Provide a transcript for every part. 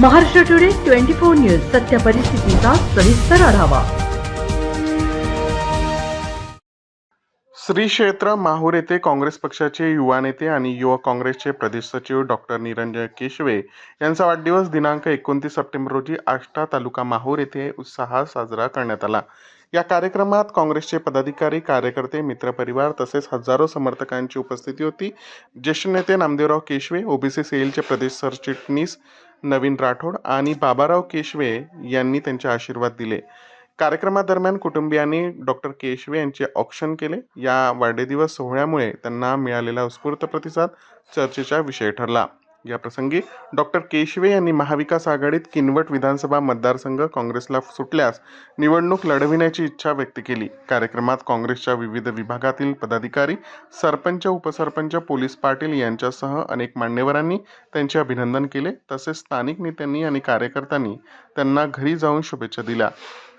Maharashtra today twenty four news सत्य परिस्थितीचा सविस्तर आढावा. श्री क्षेत्र माहूर येथे काँग्रेस पक्षाचे युवा नेते आणि युवक काँग्रेसचे प्रदेश सचिव डॉक्टर निरंजय केशवे यांचा वाढदिवस दिनांक एकोणतीस सप्टेंबर रोजी आष्टा तालुका माहूर येथे उत्साहात साजरा करण्यात आला. या कार्यक्रमात काँग्रेसचे पदाधिकारी कार्यकर्ते मित्रपरिवार तसेच हजारो समर्थकांची उपस्थिती होती. ज्येष्ठ नेते नामदेवराव केशवे ओबीसी सेलचे प्रदेश सरचिटणीस नवीन राठोड आणि बाबाराव केशवे यांनी त्यांचे आशीर्वाद दिले. कार्यक्रमादरम्यान कुटुंबियांनी डॉक्टर केशवे यांचे औक्षण केले. या वाढदिवस सोहळ्यामुळे त्यांना मिळालेला उत्स्फूर्त प्रतिसाद चर्चेचा विषय ठरला. या प्रसंगी डॉक्टर केशवे यांनी महाविकास आघाडीत किनवट विधानसभा मतदारसंघ काँग्रेसला सुटल्यास निवडणूक लढविण्याची इच्छा व्यक्त केली. कार्यक्रमात काँग्रेसच्या विविध विभागातील पदाधिकारी सरपंच उपसरपंच पोलीस पाटील यांच्यासह अनेक मान्यवरांनी त्यांचे अभिनंदन केले. तसेच स्थानिक नेत्यांनी आणि कार्यकर्त्यांनी त्यांना घरी जाऊन शुभेच्छा दिल्या.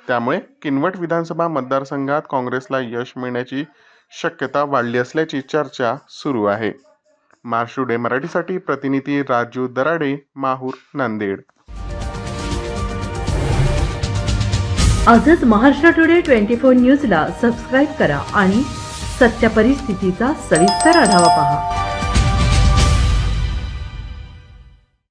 त्यामुळे किनवट विधानसभा मतदारसंघात काँग्रेसला यश मिळण्याची शक्यता वाढली असल्याची चर्चा सुरू आहे. मार्शुडे मराठीसाठी प्रतिनिधी राजू दराडे माहूर नांदेड. आजच महाराष्ट्र टुडे ट्वेंटी फोर न्यूजला सबस्क्राईब करा आणि सत्य परिस्थितीचा सविस्तर आढावा पहा.